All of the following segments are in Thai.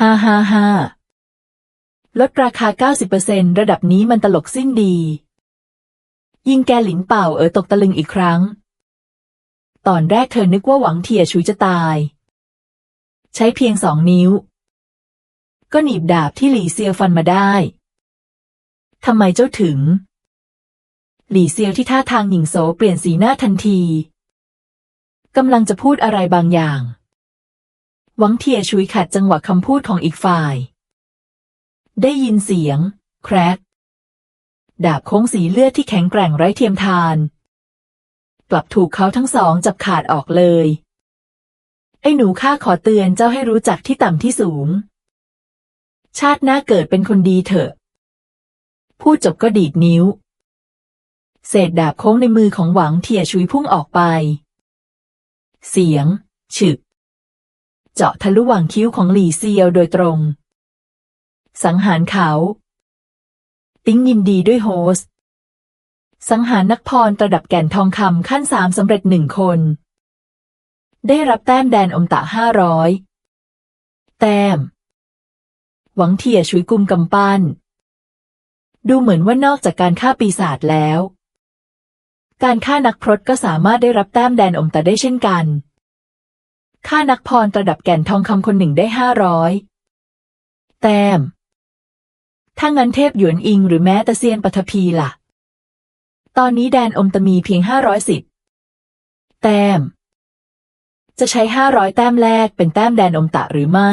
ฮ่าฮ่าฮ่าลดราคา 90%ระดับนี้มันตลกสิ้นดี ยิงแกหลินเป่าเอ๋อตกตะลึงอีกครั้ง ตอนแรกเธอนึกว่าหวังเทียชุยจะตาย ใช้เพียงสองนิ้ว ก็หนีบดาบที่หลี่เซียวฟันมาได้ทำไมเจ้าถึง หลี่เซียวที่ท่าทางหญิงโสเปลี่ยนสีหน้าทันทีกำลังจะพูดอะไรบางอย่าง หวังเทียชุยขัดจังหวะคำพูดของอีกฝ่าย ได้ยินเสียง แครกดาบโค้งสีเลือดที่แข็งแกร่งไร้เทียมทาน กลับถูกเขาทั้งสองจับขาดออกเลย ไอ้หนูข้าขอเตือนเจ้าให้รู้จักที่ต่ำที่สูง ชาติหน้าเกิดเป็นคนดีเถอะ พูดจบก็ดีดนิ้ว เศษดาบโค้งในมือของหวังเทียชุยพุ่งออกไป เสียง ฉึก เจาะทะลุหว่างคิ้วของหลี่เซียวโดยตรง สังหารเขา ติ้งยินดีด้วยโฮส สังหารนักพรระดับแก่นทองคำขั้นสามสำเร็จหนึ่งคน ได้รับแต้มแดนอมตะห้าร้อยแต้ม หวังเทียชุยกุมกำปั้น ดูเหมือนว่านอกจากการฆ่าปีศาจแล้ว การฆ่านักพรตก็สามารถได้รับแต้มแดนอมตะได้เช่นกัน ฆ่านักพรระดับแก่นทองคำคนหนึ่งได้ห้าร้อยแต้ม ถ้างั้นเทพหยวนอิงหรือแม้แต่เซียนปฐพีล่ะ ตอนนี้แดนอมตะมีเพียงห้าร้อยสิบแต้ม จะใช้ห้าร้อยแต้มแรกเป็นแต้มแดนอมตะหรือไม่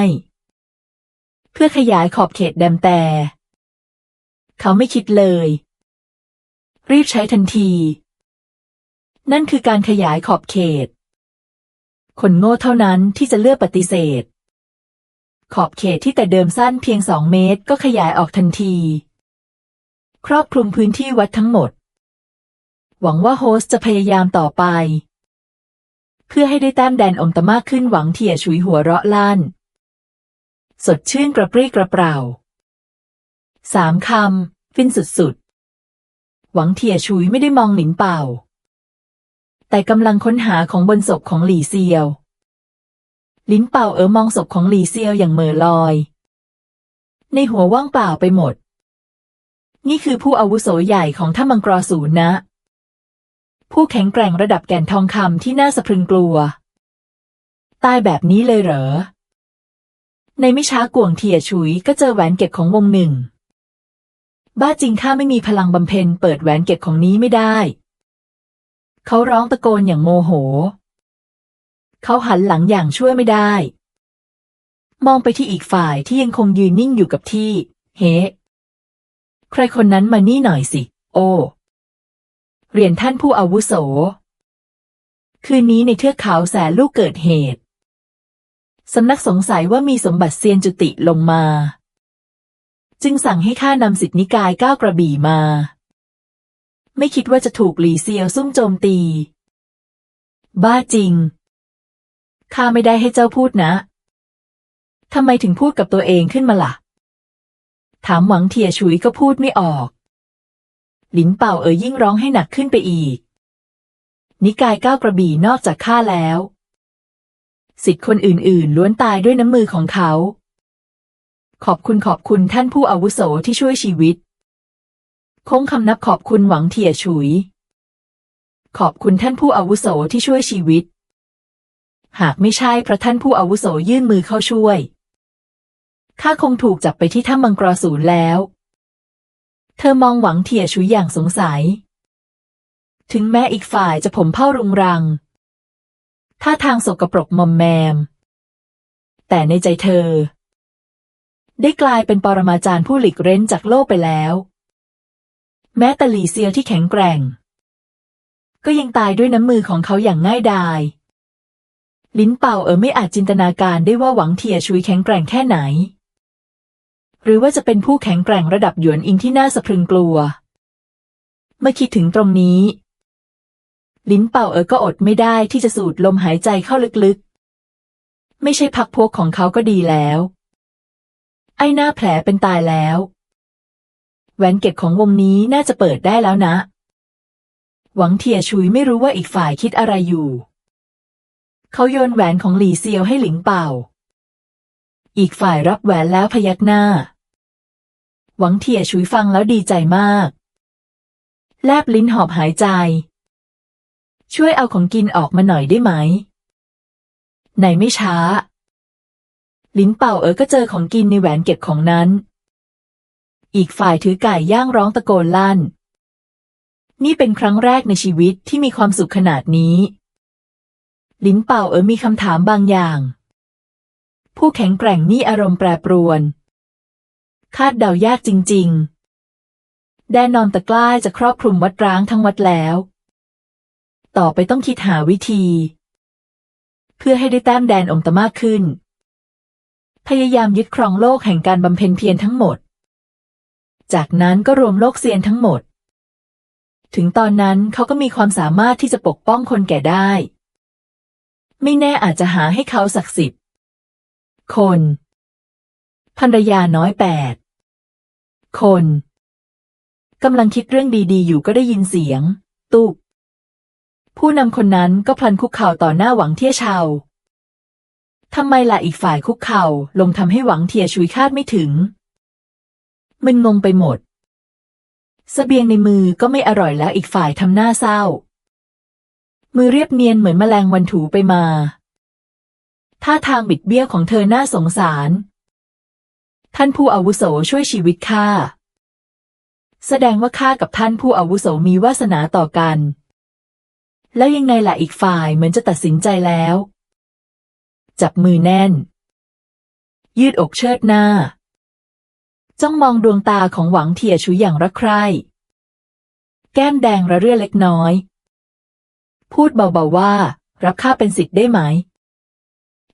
เพื่อขยายขอบเขตแดมแต่ เขาไม่คิดเลย รีบใช้ทันที นั่นคือการขยายขอบเขต คนโง่เท่านั้นที่จะเลือกปฏิเสธ ขอบเขตที่แต่เดิมสั้นเพียงสองเมตรก็ขยายออกทันที ครอบคลุมพื้นที่วัดทั้งหมด หวังว่าโฮสจะพยายามต่อไป เพื่อให้ได้แต้มแดนอมตะมากขึ้นหวังเถี่ยฉุยหัวเราะลั่น สดชื่นกระปรี้กระเปร่าสามคำ ฟินสุดๆ หวังเถี่ยฉุยไม่ได้มองหลินเป่า แต่กำลังค้นหาของบนศพของหลี่เซียว ลิ้นเป่าเอ๋อมองศพของหลี่เซียวอย่างเม่อลอย ในหัวว่างเปล่าไปหมด นี่คือผู้อาวุโสใหญ่ของถ้ำมังกรศูนนะ ผู้แข็งแกร่งระดับแก่นทองคำที่น่าสะพรึงกลัว ตายแบบนี้เลยเหรอ ในไม่ช้ากวงเทียฉุยก็เจอแหวนเก็บของวงหนึ่ง บ้าจริงข้าไม่มีพลังบำเพ็ญเปิดแหวนเก็บของนี้ไม่ได้ เขาร้องตะโกนอย่างโมโห เขาหันหลังอย่างช่วยไม่ได้ มองไปที่อีกฝ่ายที่ยังคงยืนนิ่งอยู่กับที่ เฮ้ใครคนนั้นมานี่หน่อยสิ โอ เรียนท่านผู้อาวุโส คืนนี้ในเทือกเขาแสนลูกเกิดเหตุ สำนักสงสัยว่ามีสมบัติเซียนจุติลงมา จึงสั่งให้ข้านำสิทธินิกายก้าวกระบี่มา ไม่คิดว่าจะถูกหลีเซียวซุ่มโจมตี บ้าจริง ข้าไม่ได้ให้เจ้าพูดนะทำไมถึงพูดกับตัวเองขึ้นมาล่ะ ถามหวังเทียฉุยก็พูดไม่ออก หลินเป่าเอ๋ยยิ่งร้องให้หนักขึ้นไปอีก นิกายก้าวกระบี่นอกจากข้าแล้ว สิทธิ์คนอื่นๆ ล้วนตายด้วยน้ำมือของเขา ขอบคุณขอบคุณท่านผู้อาวุโสที่ช่วยชีวิต คงคำนับขอบคุณหวังเทียฉุย ขอบคุณท่านผู้อาวุโสที่ช่วยชีวิต หากไม่ใช่เพราะท่านผู้อาวุโสยื่นมือเข้าช่วย ข้าคงถูกจับไปที่ถ้ำมังกรศูนย์แล้ว เธอมองหวังเทียฉุยอย่างสงสัย ถึงแม้อีกฝ่ายจะผมเผ้ารุงรัง ท่าทางสกปรกมอมแมม แต่ในใจเธอ ได้กลายเป็นปรมาจารย์ผู้หลีกเร้นจากโลกไปแล้ว แม้แต่หลีเซียวที่แข็งแกร่ง ก็ยังตายด้วยน้ำมือของเขาอย่างง่ายดาย ลิ้นเป่าเอ๋อไม่อาจจินตนาการได้ว่าหวังเทียชุยแข็งแกร่งแค่ไหน หรือว่าจะเป็นผู้แข็งแกร่งระดับหยวนอิงที่น่าสะพรึงกลัว เมื่อคิดถึงตรงนี้ ลิ้นเป่าเอ๋อก็อดไม่ได้ที่จะสูดลมหายใจเข้าลึกๆ ไม่ใช่พักพวกของเขาก็ดีแล้ว ไอ้หน้าแผลเป็นตายแล้ว แหวนเก็บของวงนี้น่าจะเปิดได้แล้วนะ หวังเทียชุยไม่รู้ว่าอีกฝ่ายคิดอะไรอยู่ เขาโยนแหวนของหลี่เซียวให้หลิงเป่า อีกฝ่ายรับแหวนแล้วพยักหน้า หวังเถี่ยชุยฟังแล้วดีใจมาก แลบลิ้นหอบหายใจ ช่วยเอาของกินออกมาหน่อยได้ไหมไหนไม่ช้า ลิ้นเป่าเอ๋อก็เจอของกินในแหวนเก็บของนั้น อีกฝ่ายถือไก่ย่างร้องตะโกนลั่น นี่เป็นครั้งแรกในชีวิตที่มีความสุขขนาดนี้ ลิ้นเป่าเอ๋อมีคำถามบางอย่าง ผู้แข็งแกร่งนี่อารมณ์แปรปรวน คาดเดายากจริง ๆ แดนนอนตะกล้าจะครอบคลุมวัดร้างทั้งวัดแล้ว ต่อไปต้องคิดหาวิธี เพื่อให้ได้แต้มแดนอมตะมากขึ้นพยายามยึดครองโลกแห่งการบำเพ็ญเพียรทั้งหมด จากนั้นก็รวมโลกเซียนทั้งหมด ถึงตอนนั้นเขาก็มีความสามารถที่จะปกป้องคนแก่ได้ ไม่แน่อาจจะหาให้เขาศักดิ์สิทธิ์คนภรรยาน้อยแปดคนกำลังคิดเรื่องดีๆ อยู่ก็ได้ยินเสียง ตุบผู้นำคนนั้นก็พลันคุกเข่าต่อหน้าหวังเทียชาวทำไมล่ะอีกฝ่ายคุกเข่าลงทำให้หวังเทียชุยคาดไม่ถึง มึนงงไปหมดสเสบียงในมือก็ไม่อร่อยแล้วอีกฝ่ายทำหน้าเศร้า มือเรียบเนียนเหมือนแมลงวันถูไปมา ท่าทางบิดเบี้ยวของเธอน่าสงสาร ท่านผู้อาวุโสช่วยชีวิตข้า แสดงว่าข้ากับท่านผู้อาวุโสมีวาสนาต่อกัน แล้วยังไงล่ะอีกฝ่ายเหมือนจะตัดสินใจแล้ว จับมือแน่น ยืดอกเชิดหน้า จ้องมองดวงตาของหวังเทียชุยอย่างรักใคร่แก้มแดงระเรื่อเล็กน้อย พูดเบาๆว่า รับข้าเป็นสิทธิ์ได้ไหม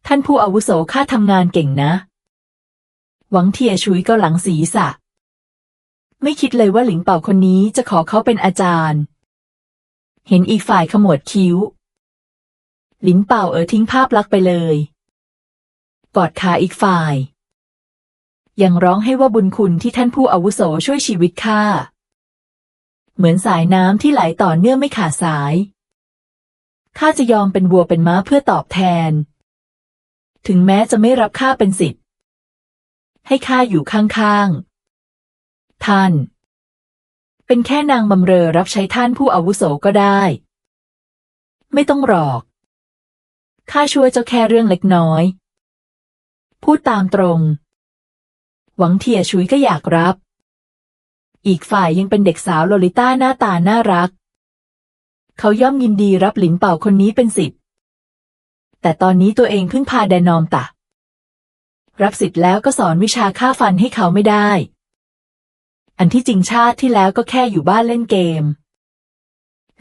ท่านผู้อาวุโสข้าทำงานเก่งนะ หวังเทียชุยก็หลังศีรษะ ไม่คิดเลยว่าหลิงเป่าคนนี้จะขอเขาเป็นอาจารย์ เห็นอีกฝ่ายขมวดคิ้ว หลินเป่าเออทิ้งภาพลักษณ์ไปเลย กอดขาอีกฝ่าย ยังร้องให้ว่าบุญคุณที่ท่านผู้อาวุโสช่วยชีวิตข้าเหมือนสายน้ำที่ไหลต่อเนื่องไม่ขาดสายข้าจะยอมเป็นวัวเป็นม้าเพื่อตอบแทน ถึงแม้จะไม่รับข้าเป็นสิทธิ์ ให้ข้าอยู่ข้างๆ ท่าน เป็นแค่นางบำเรอรับใช้ท่านผู้อาวุโสก็ได้ ไม่ต้องหรอก ข้าช่วยเจ้าแค่เรื่องเล็กน้อย พูดตามตรง หวังเทียชุยก็อยากรับ อีกฝ่ายยังเป็นเด็กสาวโลลิต้าหน้าตาน่ารัก เขาย่อมยินดีรับหลินเป่าคนนี้เป็นสิทธิ์แต่ตอนนี้ตัวเองเพิ่งพาแดนอมตะ รับสิทธิ์แล้วก็สอนวิชาฆ่าฟันให้เขาไม่ได้ อันที่จริงชาติที่แล้วก็แค่อยู่บ้านเล่นเกม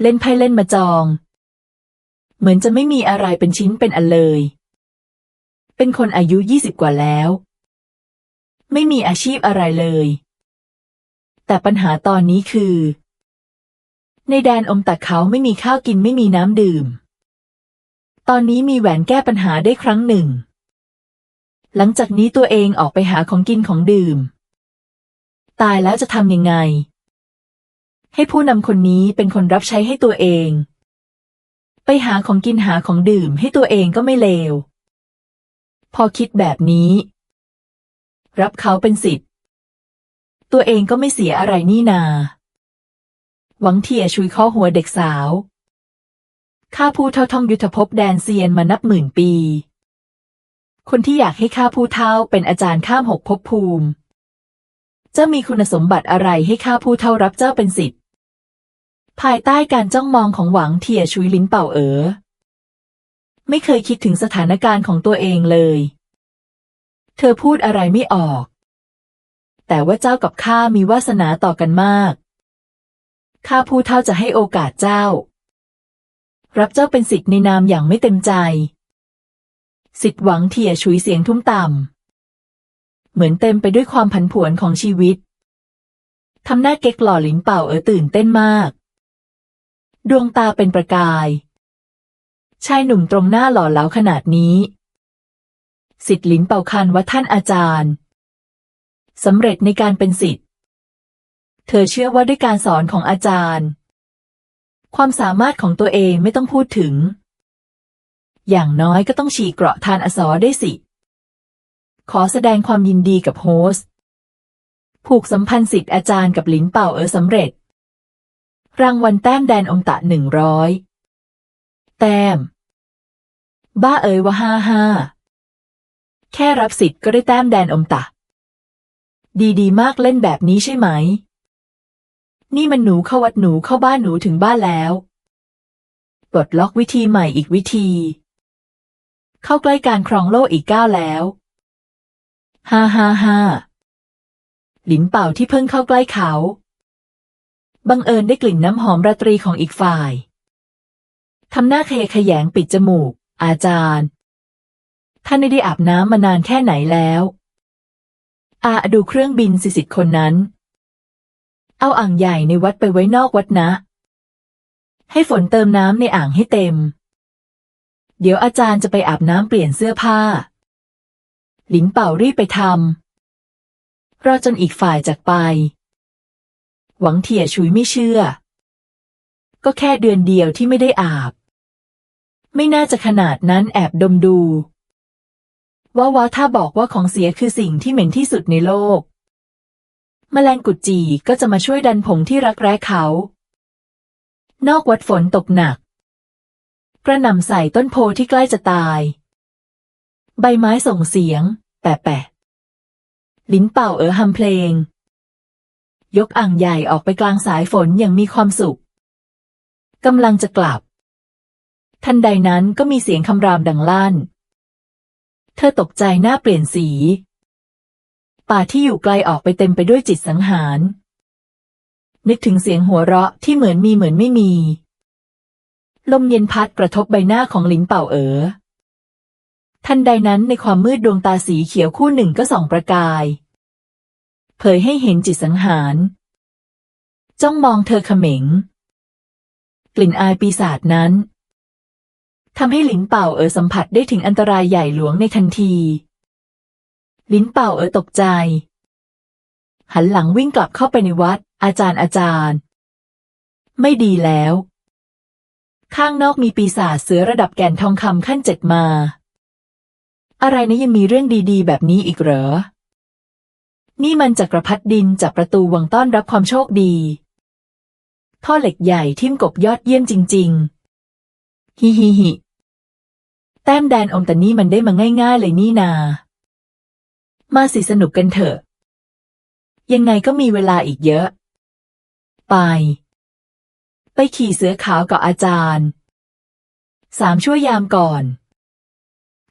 เล่นไพ่เล่นมาจอง เหมือนจะไม่มีอะไรเป็นชิ้นเป็นอันเลย เป็นคนอายุยี่สิบกว่าแล้ว ไม่มีอาชีพอะไรเลย แต่ปัญหาตอนนี้คือ ในแดนอมตะเขาไม่มีข้าวกินไม่มีน้ำดื่ม ตอนนี้มีแหวนแก้ปัญหาได้ครั้งหนึ่ง หลังจากนี้ตัวเองออกไปหาของกินของดื่ม ตายแล้วจะทำยังไง ให้ผู้นำคนนี้เป็นคนรับใช้ให้ตัวเอง ไปหาของกินหาของดื่มให้ตัวเองก็ไม่เลว พอคิดแบบนี้ รับเขาเป็นสิทธิ์ ตัวเองก็ไม่เสียอะไรนี่นา หวังเทียชุยข้อหัวเด็กสาว ข้าผู้เท่าท่องยุทธภพแดนเซียนมานับหมื่นปี คนที่อยากให้ข้าผู้เท่าเป็นอาจารย์ข้ามหกภพภูมิจ้ามีคุณสมบัติอะไรให้ข้าผู้เท่ารับเจ้าเป็นสิทธิ์ ภายใต้การจ้องมองของหวังเทียชุยลิ้นเป่าเอ๋อไม่เคยคิดถึงสถานการณ์ของตัวเองเลย เธอพูดอะไรไม่ออก แต่ว่าเจ้ากับข้ามีวาสนาต่อกันมาก ข้าผู้เท่าจะให้โอกาสเจ้า รับเจ้าเป็นสิทธิ์ในนามอย่างไม่เต็มใจ สิทธิ์หวังเทียชุยเสียงทุ้มต่ำ เหมือนเต็มไปด้วยความผันผวนของชีวิต ทำหน้าเก๊กหล่อหลินเป่าเออตื่นเต้นมาก ดวงตาเป็นประกาย ชายหนุ่มตรงหน้าหล่อเหลาขนาดนี้ สิทธิ์หลินเป่าคันว่าท่านอาจารย์สำเร็จในการเป็นสิทธิ์ เธอเชื่อว่าด้วยการสอนของอาจารย์ ความสามารถของตัวเองไม่ต้องพูดถึง อย่างน้อยก็ต้องฉีกเกราะทานอสอได้สิ ขอแสดงความยินดีกับโฮสผูกสัมพันธ์สิทธิ์อาจารย์กับหลินเป่าเอ๋อสำเร็จ รางวัลแต้มแดนอมตะหนึ่งร้อยแต้ม บ้าเอ๋ยว่าห้าห้า แค่รับสิทธิ์ก็ได้แต้มแดนอมตะ ดีดีมากเล่นแบบนี้ใช่ไหม นี่มันหนูเข้าวัดหนูเข้าบ้านหนูถึงบ้านแล้วปลดล็อกวิธีใหม่อีกวิธี เข้าใกล้การครองโลกอีกก้าวแล้วฮ่าฮ่าฮ่าหลินเป่าที่เพิ่งเข้าใกล้เขา บังเอิญได้กลิ่นน้ำหอมราตรีของอีกฝ่าย ทำหน้าเคขยงปิดจมูก อาจารย์ ท่านไม่ได้อาบน้ำมานานแค่ไหนแล้ว อาดูเครื่องบินสิสิทธิ์คนนั้น เอาอ่างใหญ่ในวัดไปไว้นอกวัดนะ ให้ฝนเติมน้ำในอ่างให้เต็ม เดี๋ยวอาจารย์จะไปอาบน้ำเปลี่ยนเสื้อผ้า หลินเป่ารีบไปทำรอจนอีกฝ่ายจากไป หวังเถี่ยชุยไม่เชื่อ ก็แค่เดือนเดียวที่ไม่ได้อาบ ไม่น่าจะขนาดนั้นแอบดมดู ว่าว่าถ้าบอกว่าของเสียคือสิ่งที่เหม็นที่สุดในโลก แมลงกุดจีก็จะมาช่วยดันผงที่รักแร้เขา นอกวัดฝนตกหนัก กระหน่ำใส่ต้นโพที่ใกล้จะตาย ใบไม้ส่งเสียง แปะแปะลิ้นเป่าเออฮัมเพลง ยกอ่างใหญ่ออกไปกลางสายฝนอย่างมีความสุขกำลังจะกลับ ทันใดนั้นก็มีเสียงคำรามดังลั่น เธอตกใจหน้าเปลี่ยนสี ป่าที่อยู่ไกลออกไปเต็มไปด้วยจิตสังหาร นึกถึงเสียงหัวเราะที่เหมือนมีเหมือนไม่มี ลมเย็นพัดกระทบใบหน้าของหลินเป่าเอ๋อทันใดนั้นในความมืดดวงตาสีเขียวคู่หนึ่งก็ส่องประกาย เผยให้เห็นจิตสังหาร จ้องมองเธอเขม็ง กลิ่นอายปีศาจนั้น ทำให้หลินเป่าเอ๋อสัมผัสได้ถึงอันตรายใหญ่หลวงในทันทีลิ้นเป่าเอ๋อตกใจ หันหลังวิ่งกลับเข้าไปในวัด อาจารย์อาจารย์ ไม่ดีแล้ว ข้างนอกมีปีศาจเสือระดับแก่นทองคำขั้นเจ็ดมา อะไรนะยังมีเรื่องดีๆ แบบนี้อีกเหรอ นี่มันจักรพรรดิดินจากประตูวังต้อนรับความโชคดี ท่อเหล็กใหญ่ทิ่มกบยอดเยี่ยมจริง ๆฮิฮิฮิ แต้มแดนอมแต่นี่มันได้มาง่ายๆเลยนี่นา มาสิสนุกกันเถอะ ยังไงก็มีเวลาอีกเยอะ ไป ไปขี่เสือขาวกับอาจารย์ สามชั่วยามก่อน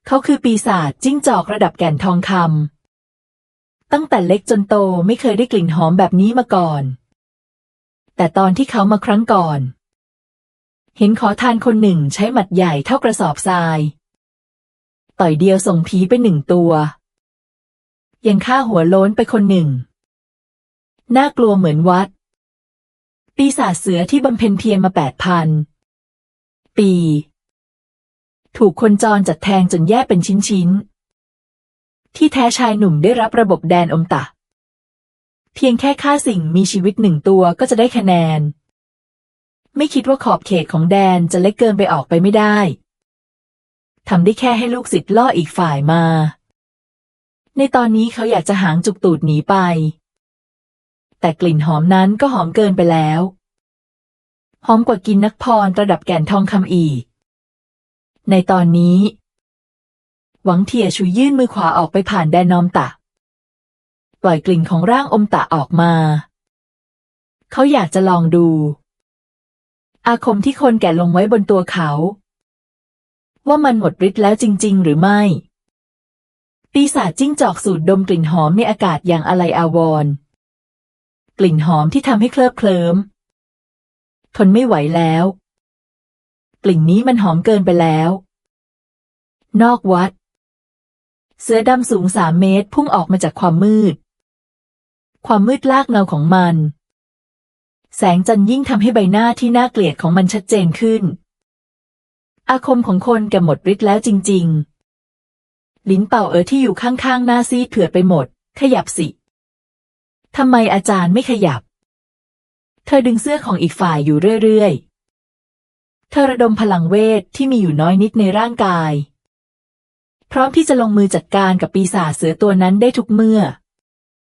เขาคือปีศาจจิ้งจอกระดับแก่นทองคำตั้งแต่เล็กจนโตไม่เคยได้กลิ่นหอมแบบนี้มาก่อน แต่ตอนที่เขามาครั้งก่อนเห็นขอทานคนหนึ่งใช้หมัดใหญ่เท่ากระสอบทราย ต่อยเดียวส่งผีไปหนึ่งตัว ยังฆ่าหัวโล้นไปคนหนึ่ง น่ากลัวเหมือนวัด ปีศาจเสือที่บำเพ็ญเพียรมาแปดพันปี ถูกคนจรจัดแทงจนแยกเป็นชิ้นๆ ที่แท้ชายหนุ่มได้รับระบบแดนอมตะ เพียงแค่ฆ่าสิ่งมีชีวิตหนึ่งตัวก็จะได้คะแนน ไม่คิดว่าขอบเขตของแดนจะเล็กเกินไปออกไปไม่ได้ ทำได้แค่ให้ลูกศิษย์ล่ออีกฝ่ายมา ในตอนนี้เขาอยากจะหางจุกตูดหนีไป แต่กลิ่นหอมนั้นก็หอมเกินไปแล้ว หอมกว่ากินนักพรระดับแก่นทองคำอีก ในตอนนี้ หวังเทียชุยยื่นมือขวาออกไปผ่านแดนนอมตะ ปล่อยกลิ่นของร่างอมตะออกมา เขาอยากจะลองดูอาคมที่คนแก่ลงไว้บนตัวเขา ว่ามันหมดฤทธิ์แล้วจริง ๆ หรือไม่ ปีศาจจิ้งจอกสูดดมกลิ่นหอมในอากาศอย่างอะไรอาวรณ์กลิ่นหอมที่ทำให้เคลิบเคลิ้มทนไม่ไหวแล้ว กลิ่นนี้มันหอมเกินไปแล้ว นอกวัด เสือดำสูงสามเมตรพุ่งออกมาจากความมืด ความมืดลากเงาของมัน แสงจันทร์ยิ่งทำให้ใบหน้าที่น่าเกลียดของมันชัดเจนขึ้น อาคมของคนแกหมดฤทธิ์แล้วจริง ๆ ลิ้นเป่าเอ๋อที่อยู่ข้างๆหน้าซีดเผือดไปหมด ขยับสิทำไมอาจารย์ไม่ขยับ เธอดึงเสื้อของอีกฝ่ายอยู่เรื่อยๆ เธอระดมพลังเวทที่มีอยู่น้อยนิดในร่างกาย พร้อมที่จะลงมือจัดการกับปีศาจเสือตัวนั้นได้ทุกเมื่อ